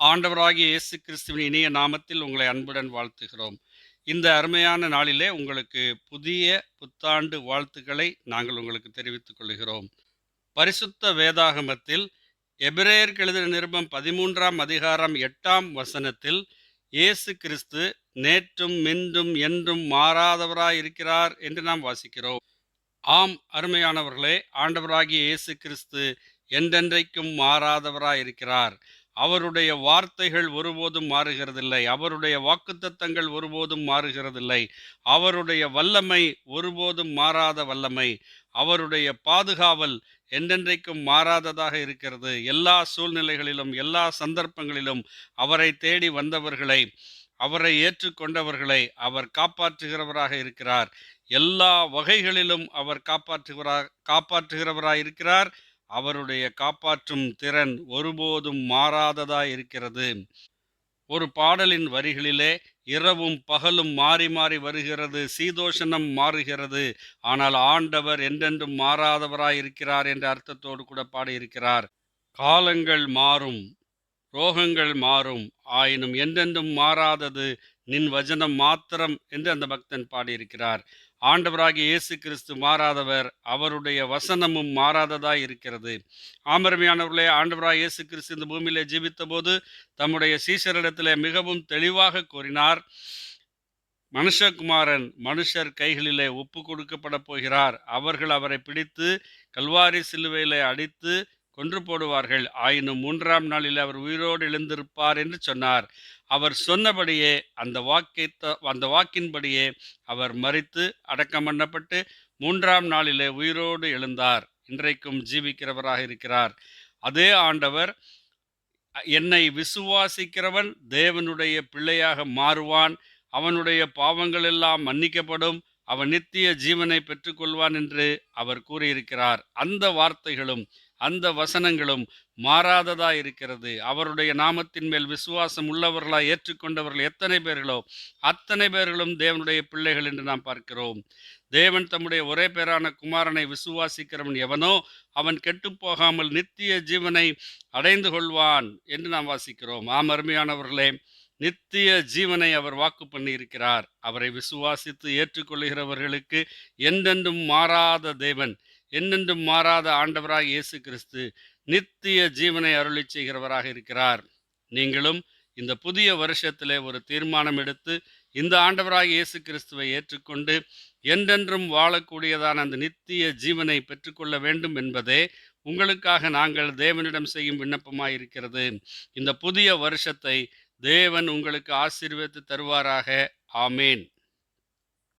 ஆண்டவராகிய இயேசு கிறிஸ்துவின் இணைய நாமத்தில் உங்களை அன்புடன் வாழ்த்துகிறோம். இந்த அருமையான நாளிலே உங்களுக்கு புதிய புத்தாண்டு வாழ்த்துக்களை நாங்கள் உங்களுக்கு தெரிவித்துக் கொள்கிறோம். பரிசுத்த வேதாகமத்தில் எபிரேயர் எழுதின நிருபம் பதிமூன்றாம் அதிகாரம் எட்டாம் வசனத்தில் இயேசு கிறிஸ்து நேற்றும் மின்றும் என்றும் மாறாதவராய் இருக்கிறார் என்று நாம் வாசிக்கிறோம். ஆம் அருமையானவர்களே ஆண்டவராகிய இயேசு கிறிஸ்து என்றென்றைக்கும் மாறாதவராய் இருக்கிறார். அவருடைய வார்த்தைகள் ஒருபோதும் மாறுகிறதில்லை. அவருடைய வாக்குத்தத்தங்கள் ஒருபோதும் மாறுகிறதில்லை. அவருடைய வல்லமை ஒருபோதும் மாறாத வல்லமை. அவருடைய பாதுகாவல் என்றென்றைக்கும் மாறாததாக இருக்கிறது. எல்லா சூழ்நிலைகளிலும் எல்லா சந்தர்ப்பங்களிலும் அவரை தேடி வந்தவர்களை அவரை ஏற்றுக்கொண்டவர்களை அவர் காப்பாற்றுகிறவராக இருக்கிறார். எல்லா வகைகளிலும் அவர் காப்பாற்றுகிறா காப்பாற்றுகிறவராக இருக்கிறார் அவருடைய காப்பாற்றும் திறன் ஒருபோதும் மாறாததாய் இருக்கிறது. ஒரு பாடலின் வரிகளிலே இரவும் பகலும் மாறி மாறி வருகிறது சீதோஷணம் மாறுகிறது. ஆனால் ஆண்டவர் என்றென்றும் மாறாதவராய் இருக்கிறார் என்ற அர்த்தத்தோடு கூட பாடியிருக்கிறார். காலங்கள் மாறும் ரோகங்கள் மாறும் ஆயினும் என்றென்றும் மாறாதது நின் வஜனம் மாத்திரம் என்று அந்த பக்தன் பாடியிருக்கிறார். ஆண்டவராகிய இயேசு கிறிஸ்து மாறாதவர் அவருடைய வசனமும் மாறாததாய் இருக்கிறது. ஆமரமையானவர்களே ஆண்டவராக இயேசு கிறிஸ்து இந்த பூமியிலே ஜீவித்த போது தம்முடைய சீசரிடத்திலே மிகவும் தெளிவாக கூறினார் மனுஷகுமாரன் மனுஷர் கைகளிலே ஒப்பு கொடுக்கப்பட போகிறார். அவர்கள் அவரை பிடித்து கல்வாரி சிலுவையிலே அடித்து கொன்று போடுவார்கள். ஆயினும் மூன்றாம் நாளில் அவர் உயிரோடு எழுந்திருப்பார் என்று சொன்னார். அவர் சொன்னபடியே அந்த வாக்கை அந்த வாக்கின்படியே அவர் மறித்து அடக்கம் பண்ணப்பட்டு மூன்றாம் நாளிலே உயிரோடு எழுந்தார். இன்றைக்கும் ஜீவிக்கிறவராக இருக்கிறார். அதே ஆண்டவர் என்னை விசுவாசிக்கிறவன் தேவனுடைய பிள்ளையாக மாறுவான். அவனுடைய பாவங்கள் எல்லாம் மன்னிக்கப்படும். அவன் நித்திய ஜீவனை பெற்றுக்கொள்வான் என்று அவர் கூறியிருக்கிறார். அந்த வார்த்தைகளும் அந்த வசனங்களும் மாறாததா இருக்கிறது. அவருடைய நாமத்தின் மேல் விசுவாசம் உள்ளவர்களா ஏற்றுக்கொண்டவர்கள் எத்தனை பேர்களோ அத்தனை பேர்களும் தேவனுடைய பிள்ளைகள் என்று நாம் பார்க்கிறோம். தேவன் தம்முடைய ஒரே பேரான குமாரனை விசுவாசிக்கிறவன் எவனோ அவன் கெட்டு போகாமல் நித்திய ஜீவனை அடைந்து கொள்வான் என்று நாம் வாசிக்கிறோம். ஆம் அருமையானவர்களே நித்திய ஜீவனை அவர் வாக்கு பண்ணியிருக்கிறார். அவரை விசுவாசித்து ஏற்றுக்கொள்கிறவர்களுக்கு என்றென்றும் மாறாத தேவன் என்னென்றும் மாறாத ஆண்டவராக இயேசு கிறிஸ்து நித்திய ஜீவனை அருளி செய்கிறவராக இருக்கிறார். நீங்களும் இந்த புதிய வருஷத்திலே ஒரு தீர்மானம் எடுத்து இந்த ஆண்டவராக இயேசு கிறிஸ்துவை ஏற்றுக்கொண்டு என்றென்றும் வாழக்கூடியதான அந்த நித்திய ஜீவனை பெற்றுக்கொள்ள வேண்டும் என்பதே உங்களுக்காக நாங்கள் தேவனிடம் செய்யும் விண்ணப்பமாக இருக்கிறது இந்த புதிய வருஷத்தை தேவன் உங்களுக்கு ஆசீர்வதித்து தருவாராக. ஆமேன்.